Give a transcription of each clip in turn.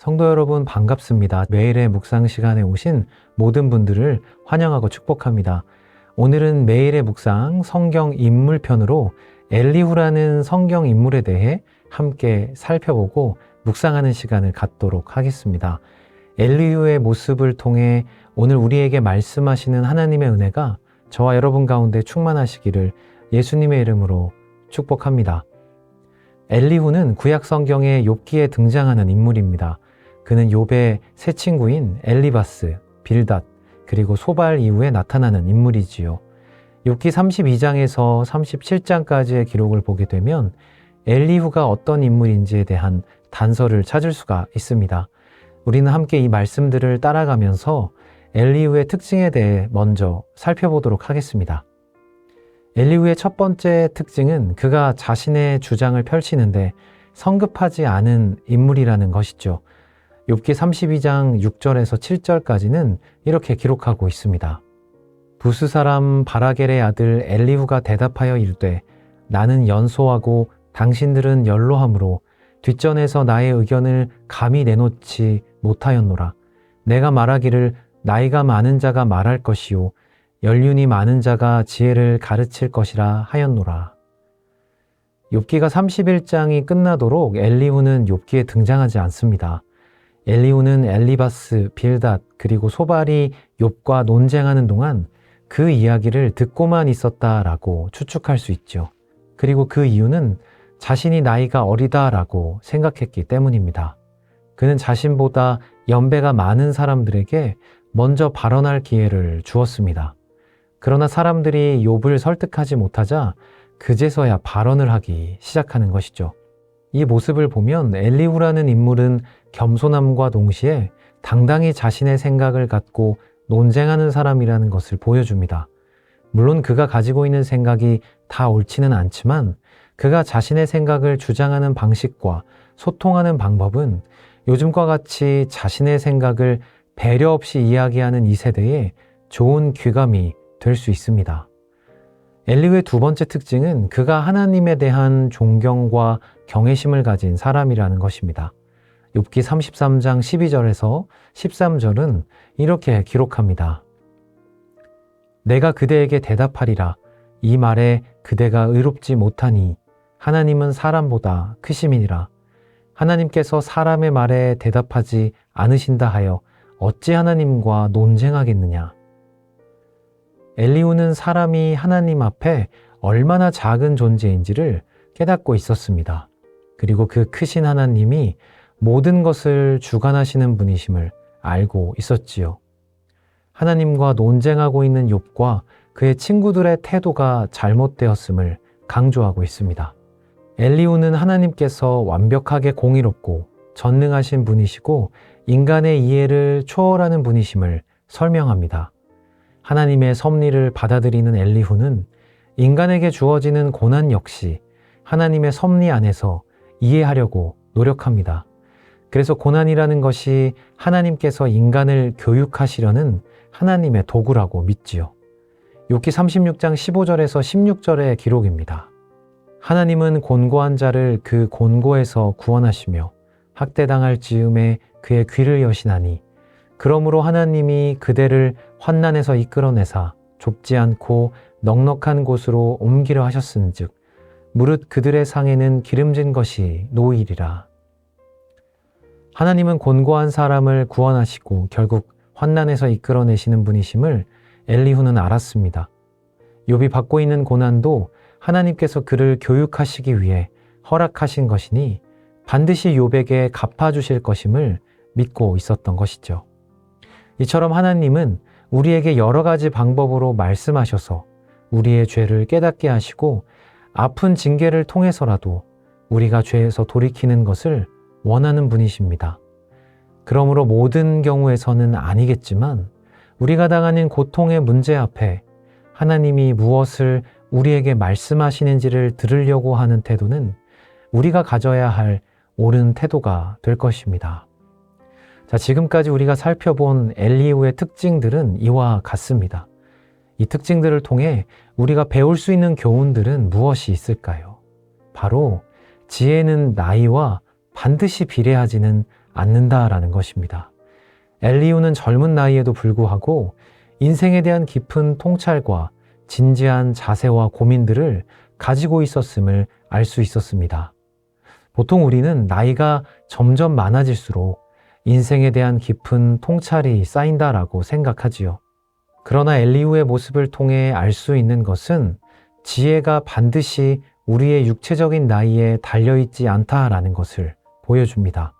성도 여러분 반갑습니다. 매일의 묵상 시간에 오신 모든 분들을 환영하고 축복합니다. 오늘은 매일의 묵상 성경 인물 편으로 엘리후라는 성경 인물에 대해 함께 살펴보고 묵상하는 시간을 갖도록 하겠습니다. 엘리후의 모습을 통해 오늘 우리에게 말씀하시는 하나님의 은혜가 저와 여러분 가운데 충만하시기를 예수님의 이름으로 축복합니다. 엘리후는 구약 성경의 욥기에 등장하는 인물입니다. 그는 욥의 세 친구인 엘리바스, 빌닷, 그리고 소발 이후에 나타나는 인물이지요. 욥기 32장에서 37장까지의 기록을 보게 되면 엘리후가 어떤 인물인지에 대한 단서를 찾을 수가 있습니다. 우리는 함께 이 말씀들을 따라가면서 엘리후의 특징에 대해 먼저 살펴보도록 하겠습니다. 엘리후의 첫 번째 특징은 그가 자신의 주장을 펼치는데 성급하지 않은 인물이라는 것이죠. 욥기 32장 6절에서 7절까지는 이렇게 기록하고 있습니다. 부스 사람 바라겔의 아들 엘리후가 대답하여 이르되 나는 연소하고 당신들은 연로함으로 뒷전에서 나의 의견을 감히 내놓지 못하였노라. 내가 말하기를 나이가 많은 자가 말할 것이요 연륜이 많은 자가 지혜를 가르칠 것이라 하였노라. 욥기가 31장이 끝나도록 엘리후는 욥기에 등장하지 않습니다. 엘리후는 엘리바스, 빌닷, 그리고 소발이 욥과 논쟁하는 동안 그 이야기를 듣고만 있었다라고 추측할 수 있죠. 그리고 그 이유는 자신이 나이가 어리다라고 생각했기 때문입니다. 그는 자신보다 연배가 많은 사람들에게 먼저 발언할 기회를 주었습니다. 그러나 사람들이 욥을 설득하지 못하자 그제서야 발언을 하기 시작하는 것이죠. 이 모습을 보면 엘리후라는 인물은 겸손함과 동시에 당당히 자신의 생각을 갖고 논쟁하는 사람이라는 것을 보여줍니다. 물론 그가 가지고 있는 생각이 다 옳지는 않지만 그가 자신의 생각을 주장하는 방식과 소통하는 방법은 요즘과 같이 자신의 생각을 배려 없이 이야기하는 이 세대에 좋은 귀감이 될 수 있습니다. 엘리후의 두 번째 특징은 그가 하나님에 대한 존경과 경외심을 가진 사람이라는 것입니다. 욥기 33장 12절에서 13절은 이렇게 기록합니다. 내가 그대에게 대답하리라. 이 말에 그대가 의롭지 못하니 하나님은 사람보다 크심이니라. 하나님께서 사람의 말에 대답하지 않으신다 하여 어찌 하나님과 논쟁하겠느냐. 엘리후는 사람이 하나님 앞에 얼마나 작은 존재인지를 깨닫고 있었습니다. 그리고 그 크신 하나님이 모든 것을 주관하시는 분이심을 알고 있었지요. 하나님과 논쟁하고 있는 욥과 그의 친구들의 태도가 잘못되었음을 강조하고 있습니다. 엘리후는 하나님께서 완벽하게 공의롭고 전능하신 분이시고 인간의 이해를 초월하는 분이심을 설명합니다. 하나님의 섭리를 받아들이는 엘리후는 인간에게 주어지는 고난 역시 하나님의 섭리 안에서 이해하려고 노력합니다. 그래서 고난이라는 것이 하나님께서 인간을 교육하시려는 하나님의 도구라고 믿지요. 욥기 36장 15절에서 16절의 기록입니다. 하나님은 곤고한 자를 그 곤고에서 구원하시며 학대당할 즈음에 그의 귀를 여시나니 그러므로 하나님이 그대를 환난에서 이끌어내사 좁지 않고 넉넉한 곳으로 옮기려 하셨은즉 무릇 그들의 상에는 기름진 것이 놓이리라. 하나님은 곤고한 사람을 구원하시고 결국 환난에서 이끌어내시는 분이심을 엘리후는 알았습니다. 욥이 받고 있는 고난도 하나님께서 그를 교육하시기 위해 허락하신 것이니 반드시 욥에게 갚아 주실 것임을 믿고 있었던 것이죠. 이처럼 하나님은 우리에게 여러 가지 방법으로 말씀하셔서 우리의 죄를 깨닫게 하시고 아픈 징계를 통해서라도 우리가 죄에서 돌이키는 것을 원하는 분이십니다. 그러므로 모든 경우에서는 아니겠지만 우리가 당하는 고통의 문제 앞에 하나님이 무엇을 우리에게 말씀하시는지를 들으려고 하는 태도는 우리가 가져야 할 옳은 태도가 될 것입니다. 자, 지금까지 우리가 살펴본 엘리후의 특징들은 이와 같습니다. 이 특징들을 통해 우리가 배울 수 있는 교훈들은 무엇이 있을까요? 바로 지혜는 나이와 반드시 비례하지는 않는다라는 것입니다. 엘리우는 젊은 나이에도 불구하고 인생에 대한 깊은 통찰과 진지한 자세와 고민들을 가지고 있었음을 알 수 있었습니다. 보통 우리는 나이가 점점 많아질수록 인생에 대한 깊은 통찰이 쌓인다라고 생각하지요. 그러나 엘리우의 모습을 통해 알 수 있는 것은 지혜가 반드시 우리의 육체적인 나이에 달려있지 않다라는 것을 보여줍니다.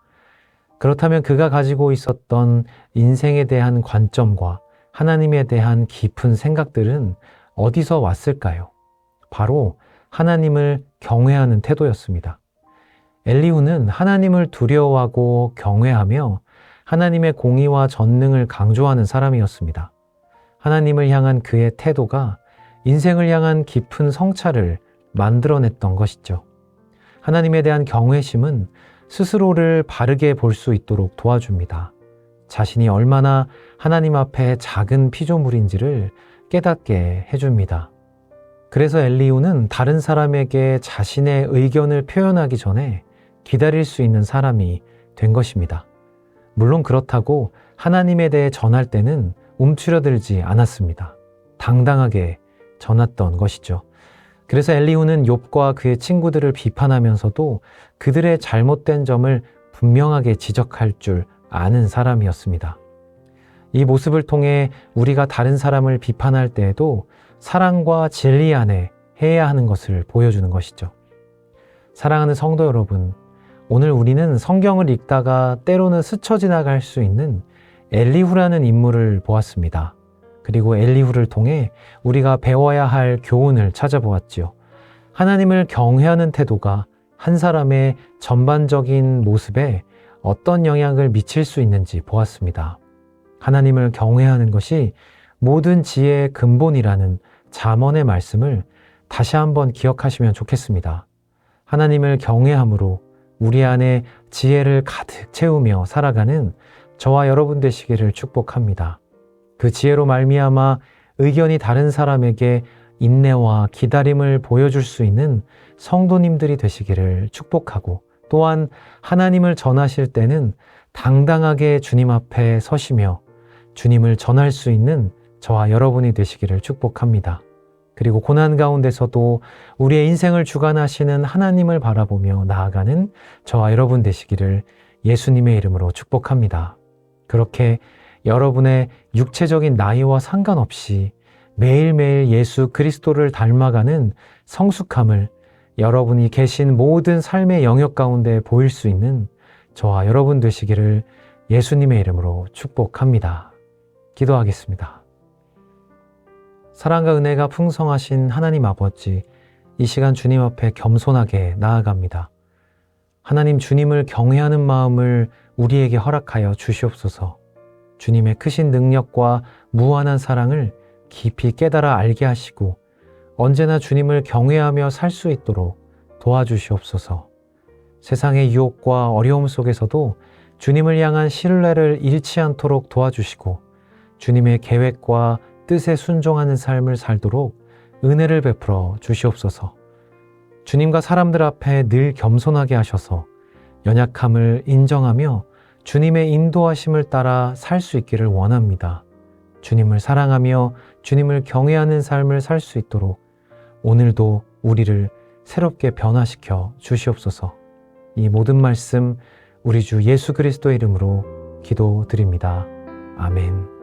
그렇다면 그가 가지고 있었던 인생에 대한 관점과 하나님에 대한 깊은 생각들은 어디서 왔을까요? 바로 하나님을 경외하는 태도였습니다. 엘리후는 하나님을 두려워하고 경외하며 하나님의 공의와 전능을 강조하는 사람이었습니다. 하나님을 향한 그의 태도가 인생을 향한 깊은 성찰을 만들어냈던 것이죠. 하나님에 대한 경외심은 스스로를 바르게 볼 수 있도록 도와줍니다. 자신이 얼마나 하나님 앞에 작은 피조물인지를 깨닫게 해줍니다. 그래서 엘리우는 다른 사람에게 자신의 의견을 표현하기 전에 기다릴 수 있는 사람이 된 것입니다. 물론 그렇다고 하나님에 대해 전할 때는 움츠러들지 않았습니다. 당당하게 전했던 것이죠. 그래서 엘리후는 욥과 그의 친구들을 비판하면서도 그들의 잘못된 점을 분명하게 지적할 줄 아는 사람이었습니다. 이 모습을 통해 우리가 다른 사람을 비판할 때에도 사랑과 진리 안에 해야 하는 것을 보여주는 것이죠. 사랑하는 성도 여러분, 오늘 우리는 성경을 읽다가 때로는 스쳐 지나갈 수 있는 엘리후라는 인물을 보았습니다. 그리고 엘리후를 통해 우리가 배워야 할 교훈을 찾아보았지요. 하나님을 경외하는 태도가 한 사람의 전반적인 모습에 어떤 영향을 미칠 수 있는지 보았습니다. 하나님을 경외하는 것이 모든 지혜의 근본이라는 잠언의 말씀을 다시 한번 기억하시면 좋겠습니다. 하나님을 경외함으로 우리 안에 지혜를 가득 채우며 살아가는 저와 여러분 되시기를 축복합니다. 그 지혜로 말미암아 의견이 다른 사람에게 인내와 기다림을 보여줄 수 있는 성도님들이 되시기를 축복하고 또한 하나님을 전하실 때는 당당하게 주님 앞에 서시며 주님을 전할 수 있는 저와 여러분이 되시기를 축복합니다. 그리고 고난 가운데서도 우리의 인생을 주관하시는 하나님을 바라보며 나아가는 저와 여러분 되시기를 예수님의 이름으로 축복합니다. 그렇게 여러분의 육체적인 나이와 상관없이 매일매일 예수 그리스도를 닮아가는 성숙함을 여러분이 계신 모든 삶의 영역 가운데 보일 수 있는 저와 여러분 되시기를 예수님의 이름으로 축복합니다. 기도하겠습니다. 사랑과 은혜가 풍성하신 하나님 아버지, 이 시간 주님 앞에 겸손하게 나아갑니다. 하나님 주님을 경외하는 마음을 우리에게 허락하여 주시옵소서. 주님의 크신 능력과 무한한 사랑을 깊이 깨달아 알게 하시고 언제나 주님을 경외하며 살 수 있도록 도와주시옵소서. 세상의 유혹과 어려움 속에서도 주님을 향한 신뢰를 잃지 않도록 도와주시고 주님의 계획과 뜻에 순종하는 삶을 살도록 은혜를 베풀어 주시옵소서. 주님과 사람들 앞에 늘 겸손하게 하셔서 연약함을 인정하며 주님의 인도하심을 따라 살 수 있기를 원합니다. 주님을 사랑하며 주님을 경외하는 삶을 살 수 있도록 오늘도 우리를 새롭게 변화시켜 주시옵소서. 이 모든 말씀 우리 주 예수 그리스도의 이름으로 기도드립니다. 아멘.